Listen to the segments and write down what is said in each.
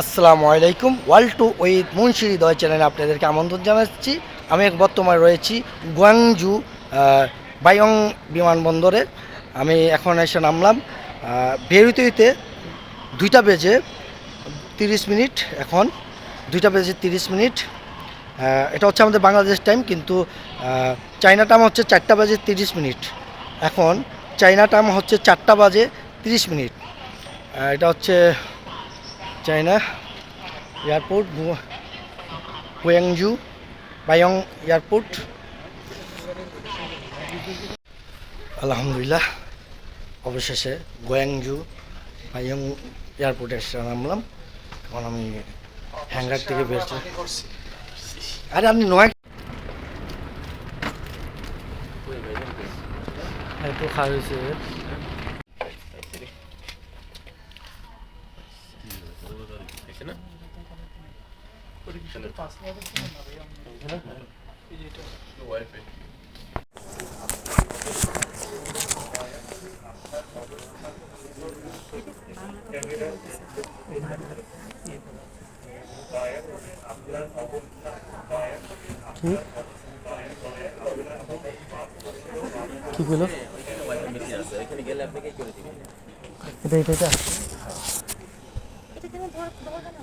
আসসালামু আলাইকুম। World tour with Munshi Hridoy চ্যানেলে আপনাদেরকে আমন্ত্রণ জানাচ্ছি। আমি এক বর্তমানে রয়েছি গুয়াংজু বাইং বিমানবন্দরে। আমি এখন এসে নামলাম। আহ, দুইটা বেজে তিরিশ মিনিট এখন। দুইটা বেজে তিরিশ মিনিট। এটা হচ্ছে আমাদের বাংলাদেশ টাইম কিন্তু চায়না টাইম হচ্ছে চারটা বাজে তিরিশ মিনিট। এখন চায়না টাইম হচ্ছে চারটা বাজে তিরিশ মিনিট। এটা হচ্ছে China airport Guangzhou Baiyun airport আলহামদুলিল্লাহ অবশেষে গোয়াংজু বায়ং এয়ারপোর্টে এসে নামলাম। এখন আমি হ্যাঙ্গার থেকে বেরোচ্ছি আরে, আপনি নয় একটু খাওয়া হয়েছে। কি কি কইলো এটা এটা এটা এটা কেন ধর ধরবে না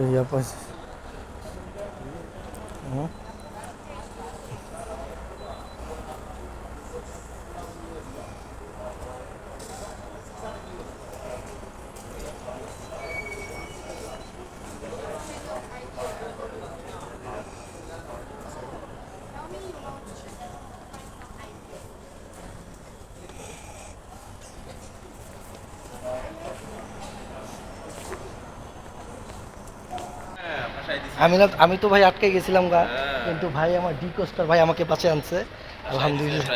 নাম্বার তাহলে যে একটা ইয়া পাইছে হুম আমি না আমি তো ভাই আটকে গেছিলাম গা কিন্তু ভাই আমার ডি কোস্টার ভাই আমাকে পাশে আনছে। আলহামদুলিল্লাহ।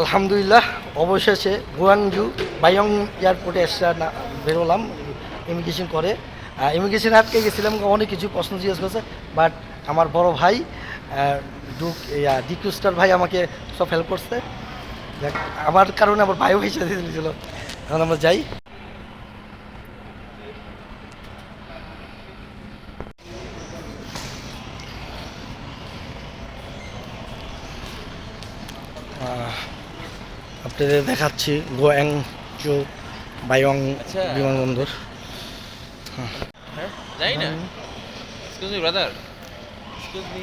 আলহামদুলিল্লাহ অবশেষে গুয়াংজু বাইং এয়ারপোর্টে এসে না বেরোলাম ইমিগ্রেশন করে। ইমিগ্রেশন আটকে গেছিলাম অনেক কিছু প্রশ্ন জিজ্ঞেস করছে বাট আমার বড় ভাই ডুক ইয়া ডি কোস্টার ভাই আমাকে সব হেল্প করছে। দেখ, আমার কারণে আমার ভাইও দিয়ে দিয়েছিল। এখন আমরা যাই। আপনাদের দেখাচ্ছি গোয়াং চু বায়ং আচ্ছা। বিমানবন্দর। হ্যাঁ। যাই না। Excuse me brother excuse me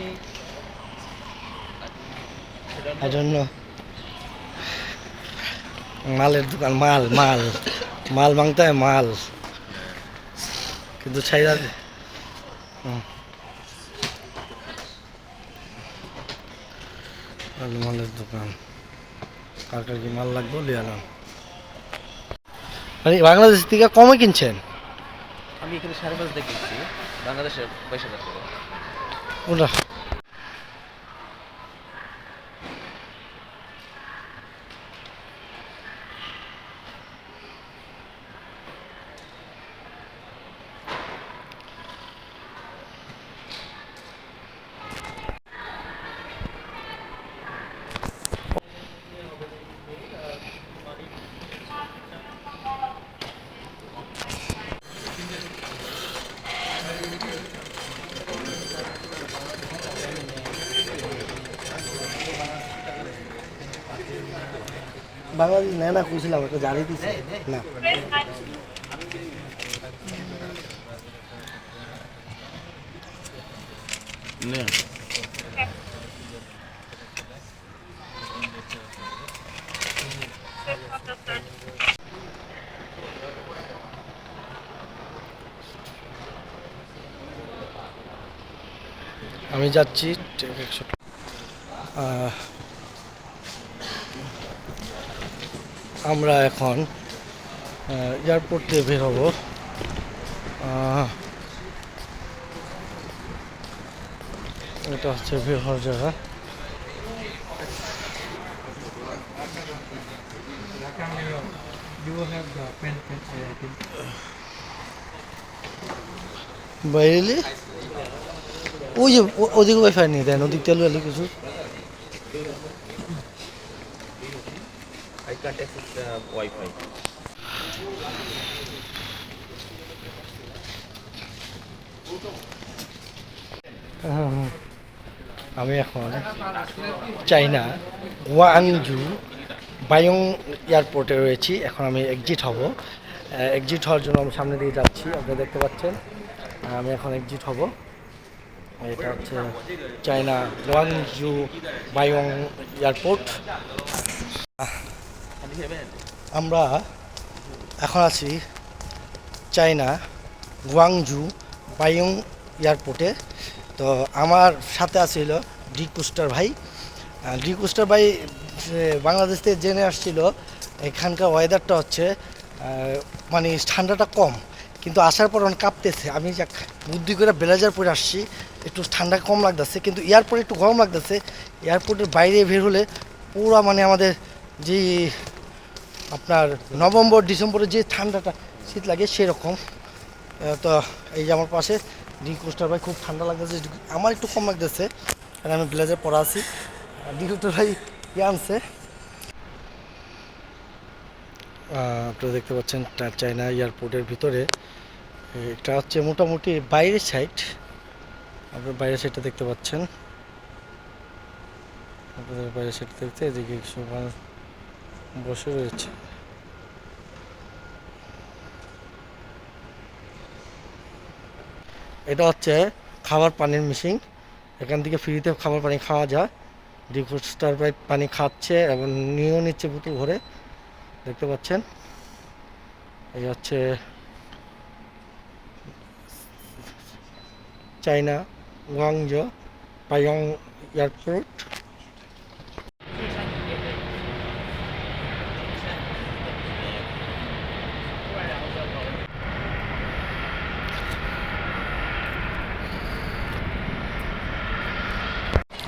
মালের দোকান মাল মাল। মাল মাংতে মাল। কিন্তু ছাইরা হুম। মালের দোকান। কার কার কি মাল লাগবে লিয়ালাম মানে বাংলাদেশ থেকে কমে কিনছেন? আমি এখানে সাড়ে পাঁচ দিয়ে কিনছি বাংলাদেশের পয়সা কত ওটা বাংলাদেশ নেয় না খুঁজছিলাম একটা জারি দিছে না আমি যাচ্ছি একশো আমরা এখন এয়ারপোর্ট দিয়ে বের হব। এটা হচ্ছে বের হওয়ার জায়গা। বাইরে ওই যে ওদিকে ওয়াইফাই নিয়ে দেন, ওদিক তেল কিছু। The Wi-Fi. আমি এখন চাইনা ওয়াংজু বায়ং এয়ারপোর্টে রয়েছি। এখন আমি এক্সিট হব। এক্সিট হওয়ার জন্য আমি সামনে দিয়ে যাচ্ছি আপনি দেখতে পাচ্ছেন। আমি এখন এক্সিট হব। এটা হচ্ছে চায়না ওয়াংজু বায়ং এয়ারপোর্ট। আমরা এখন আছি চায়না গুয়াংজু বায়ং এয়ারপোর্টে। তো আমার সাথে আছিল ডি কুস্টার ভাই। ডি কুস্টার ভাই বাংলাদেশ থেকে জেনে আসছিল, এখানকার ওয়েদারটা হচ্ছে মানে ঠান্ডাটা কম। কিন্তু আসার পর অনেক কাঁপতেছে। আমি যাক, বুদ্ধি করে ব্লেজার পরে আসছি। একটু ঠান্ডা কম লাগতেছে, কিন্তু এয়ারপোর্টে একটু গরম লাগতেছে। এয়ারপোর্টের বাইরে বের হলে পুরো মানে আমাদের যে আপনার নভেম্বর, ডিসেম্বরে যে ঠান্ডাটা শীত লাগে সেরকম। তো এই যে আমার পাশে ডি কোস্টার ভাই, খুব ঠান্ডা লাগতেছে। আমার একটু কম লাগতেছে, কারণ আমি ব্লেজার পরা আছি। ডি কোস্টার ভাই ইয়ে আনছে। আপনারা দেখতে পাচ্ছেন চায়না এয়ারপোর্টের ভিতরে। এটা হচ্ছে মোটামুটি বাইরের সাইড আপনার বাইরের সাইডটা দেখতে পাচ্ছেন। আপনাদের বাইরের সাইডটা দেখতে, এদিকে বসে রয়েছে। এটা হচ্ছে খাবার পানির মেশিন এখান থেকে ফ্রিতে খাবার পানি খাওয়া যায়। ডিপোস্টার পাইপ পানি খাচ্ছে এবং নিয়েও নিচ্ছে বোতল ভরে। দেখতে পাচ্ছেন? এই হচ্ছে চায়না ওয়াংজো পাইয়ং এয়ারপোর্ট।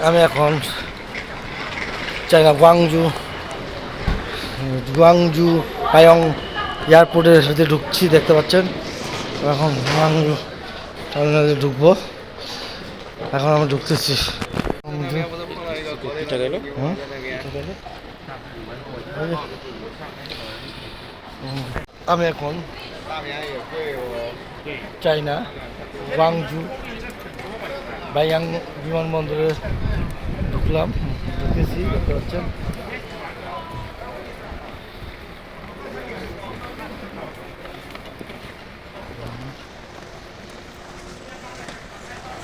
আমি এখন চাইনা গুয়াংজু গুয়াংজু, পায়ং এয়ারপোর্টের সাথে ঢুকছি, দেখতে পাচ্ছেন? এখন গুয়াংজু টার্মিনালে ঢুকবো। এখন আমি ঢুকতেছি। আমি এখন চাইনা গুয়াংজু বাইয়াং বিমানবন্দরে ঢুকলাম, ঢুকেছি, দেখতে পাচ্ছেন।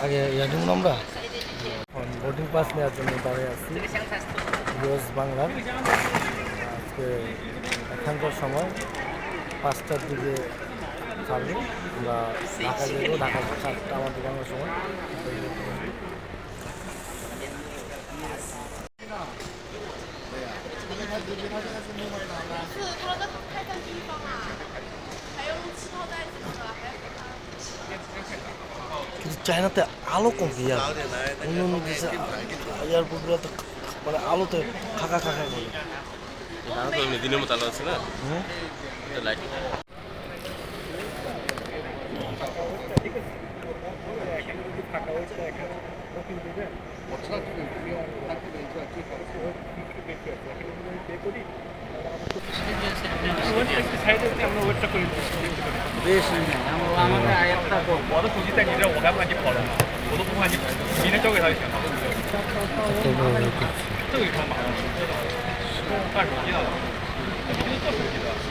আগে ইয়াদুম আমরা? বোর্ডিং পাস নেওয়ার জন্য দাঁড়িয়ে আছি। রোজ বাংলার আজকে এখানকার সময় পাঁচটার দিকে ছাড়বে আমরা ঢাকা যাব। ঢাকা সাতটা আমাদের বাংলার সময়। কিন্তু চায়নাতে আলো কম কি আর? অন্য অন্য দেশে এয়ারপোর্টগুলো তো মানে আলোতে খাকা খাকা করে দিনের মতো আলো আছে না? হুম? এটা লাইট আমাদের আয়াতটা বড় সুজিটা 기를 오다가지 벌어. 모두 보하지 미는 쪽에 서 있어. 쪽이 더 많아. 딱 여기다. 여기도 또 여기다.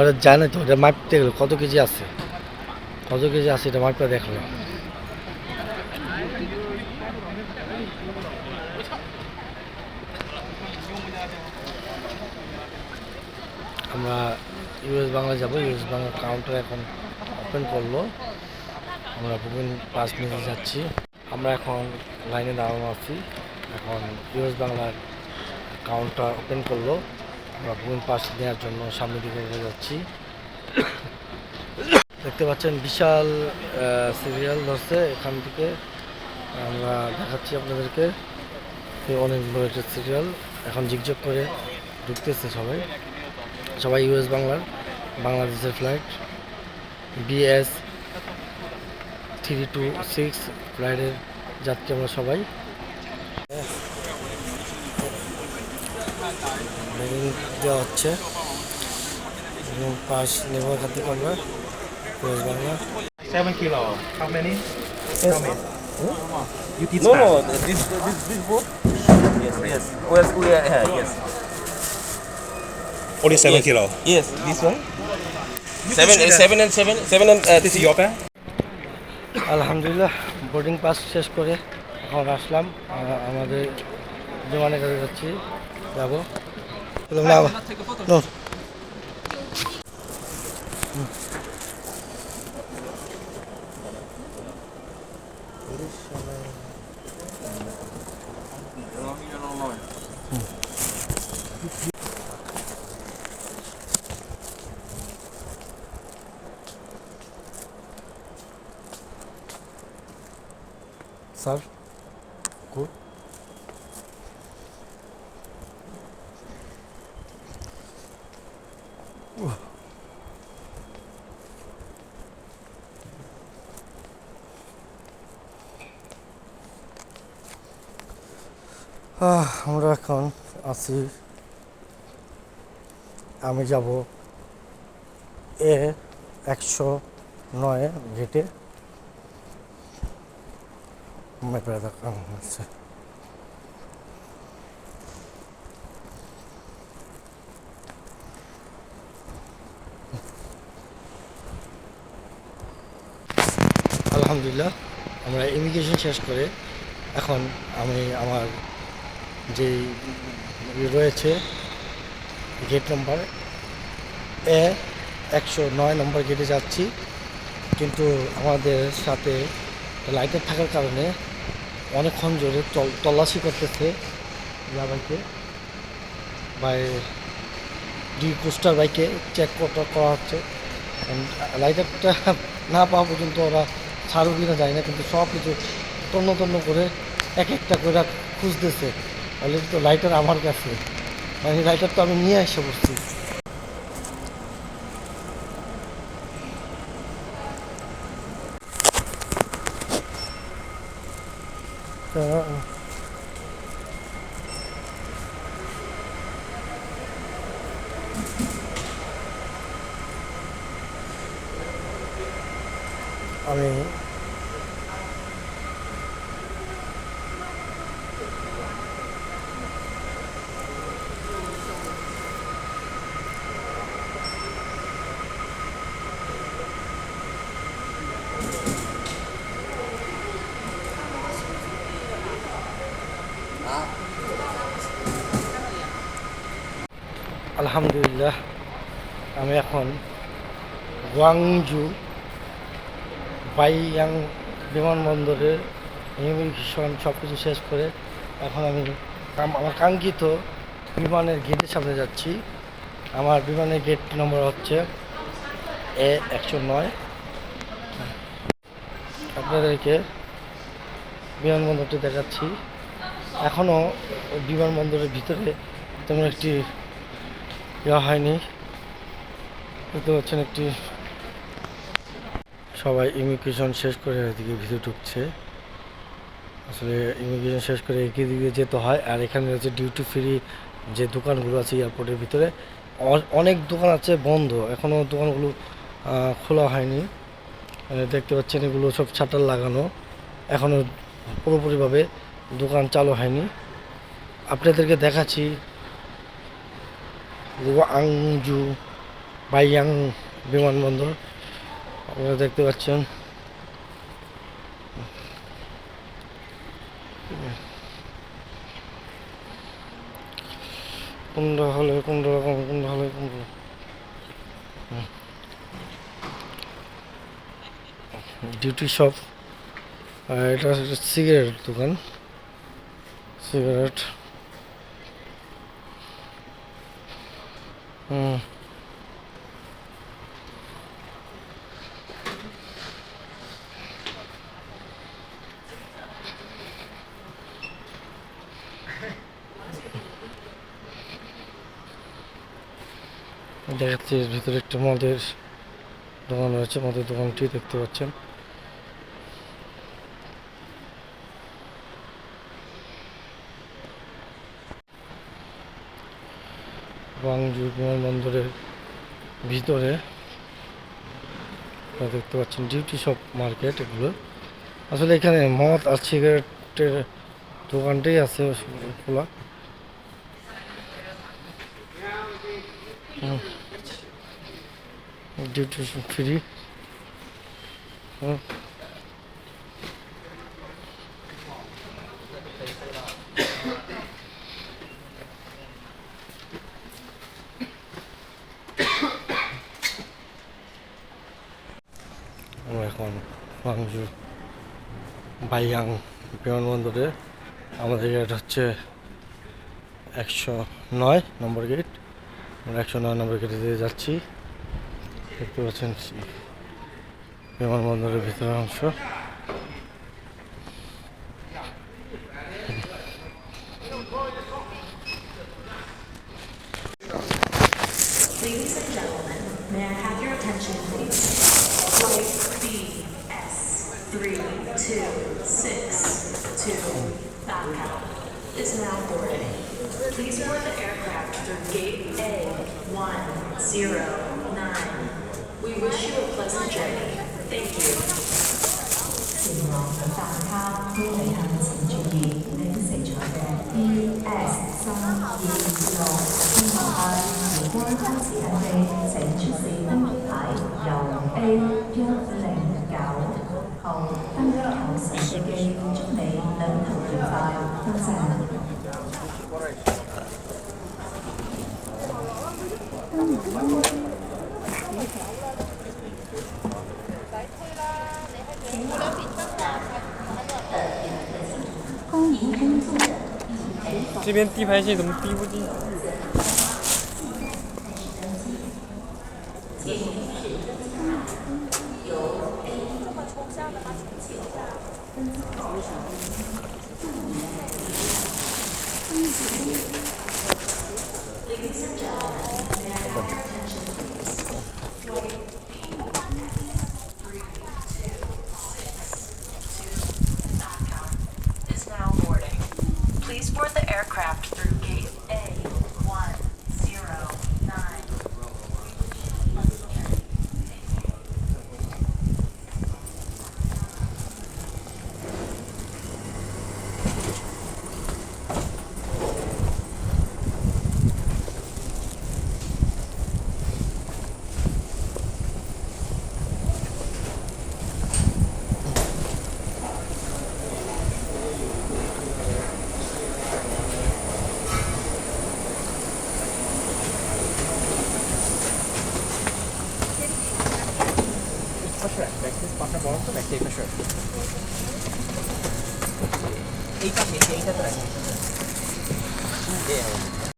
ওরা জানে তো ওটা মাপতে দেখল কত কেজি আছে? কত কেজি আছে এটা মাপটা দেখল আমরা ইউএস বাংলা যাব ইউএস বাংলা কাউন্টার এখন ওপেন করল। আমরা বুকিং পাঁচ মিনিটে যাচ্ছি। আমরা এখন লাইনে দাঁড়ানো আছি। এখন ইউএস বাংলার কাউন্টার ওপেন করল। আমরা বুকিং পাস নেওয়ার জন্য সামনের দিকে এগিয়ে যাচ্ছি। দেখতে পাচ্ছেন বিশাল সিরিয়াল ধরছে এখান থেকে। আমরা দেখাচ্ছি আপনাদেরকে। অনেক বড় একটা সিরিয়াল এখন জিগজগ করে ঢুকতেছে সবাই। সবাই ইউএস বাংলার, বাংলাদেশের flight B S three two six ফ্লাইটের যাত্রী আমরা সবাই। বেডিং দেওয়া হচ্ছে এবং পাশ নির্ভর খাদ্য করবে আলহামদুলিল্লাহ বোর্ডিং পাস uh, শেষ করে এখন আসলাম। আমাদের বিমানে কাজে যাচ্ছি। যাব। বললাম, না, no. আমরা এখন আছি। আমি যাব এ একশো নয় গেটে। হচ্ছে আলহামদুলিল্লাহ, আমরা ইমিগ্রেশন শেষ করে এখন আমি আমার যে রয়েছে গেট নম্বর এ একশো নয় নম্বর গেটে যাচ্ছি। কিন্তু আমাদের সাথে লাইটার থাকার কারণে অনেকক্ষণ জোরে তল- তল্লাশি করতেছে বাইকে বাই ডি কোস্টার বাইকে চেক করা হচ্ছে লাইটারটা না পাওয়া পর্যন্ত ওরা ছাড়ু কিনা যায় না, কিন্তু সব কিছু তন্ন তন্ন করে এক একটা করে খুঁজতেছে। অলরেডি তো লাইটার আমার কাছে। মানে লাইটার তো আমি নিয়ে এসে বসছি। তা আমি আলহামদুলিল্লাহ, আমি এখন গুয়াংজু বাইয়াং বিমানবন্দরের ইমিগ্রেশন সব কিছু শেষ করে এখন আমি আমার কাঙ্ক্ষিত বিমানের গেটের সামনে যাচ্ছি। আমার বিমানের গেট নম্বর হচ্ছে এ একশো নয়। আপনাদেরকে বিমানবন্দরটি দেখাচ্ছি। এখনও বিমানবন্দরের ভিতরে তেমন একটি ইয়া হয়নি। দেখতে পাচ্ছেন একটি সবাই ইমিগ্রেশন শেষ করে এদিকে ভিতরে ঢুকছে। আসলে ইমিগ্রেশন শেষ করে এগিয়ে দিকে যেতে হয়, আর এখানে রয়েছে ডিউটি ফ্রি যে দোকানগুলো আছে এয়ারপোর্টের ভিতরে। অনেক দোকান আছে বন্ধ এখনও দোকানগুলো খোলা হয়নি। মানে দেখতে পাচ্ছেন এগুলো সব ছাটার লাগানো। এখনও পুরোপুরিভাবে দোকান চালু হয়নি। আপনাদেরকে দেখাচ্ছি আংজু বাইয়াং বিমানবন্দর আপনারা দেখতে পাচ্ছেন। কোনটা হলে কোনটা রকম কোনটা হলে কোনটা ডিউটি শপ আর এটা সিগারেট দোকান। সিগারেট। হুম দেখাচ্ছি এর ভিতরে একটা মদের দোকান রয়েছে মদের দোকানটি দেখতে পাচ্ছেন বাংজু বিমানবন্দরের ভিতরে দেখতে পাচ্ছেন ডিউটি শপ মার্কেট এগুলো। আসলে এখানে মদ আর সিগারেটের দোকানটাই আছে খোলা। Duty free. আমরা এখন পাংজু বাইয়াং বিমানবন্দরে আমাদের গেট হচ্ছে একশো নয় নম্বর গেট আমরা একশো নয় নম্বর গেটে দিয়ে যাচ্ছি। দেখতে পাচ্ছেন বিমানবন্দরের ভিতরের অংশ। Ladies is now boarding. Please board the aircraft through gate A109. We wish you a pleasant journey. Thank you. 前往大卡多里行请注意，你乘坐嘅 ES 三二六天河派如果当时间地请出示登机牌由 A 一零九号登机口上嘅机，祝你旅途愉快，多谢。 这边低排线怎么低不进？好的。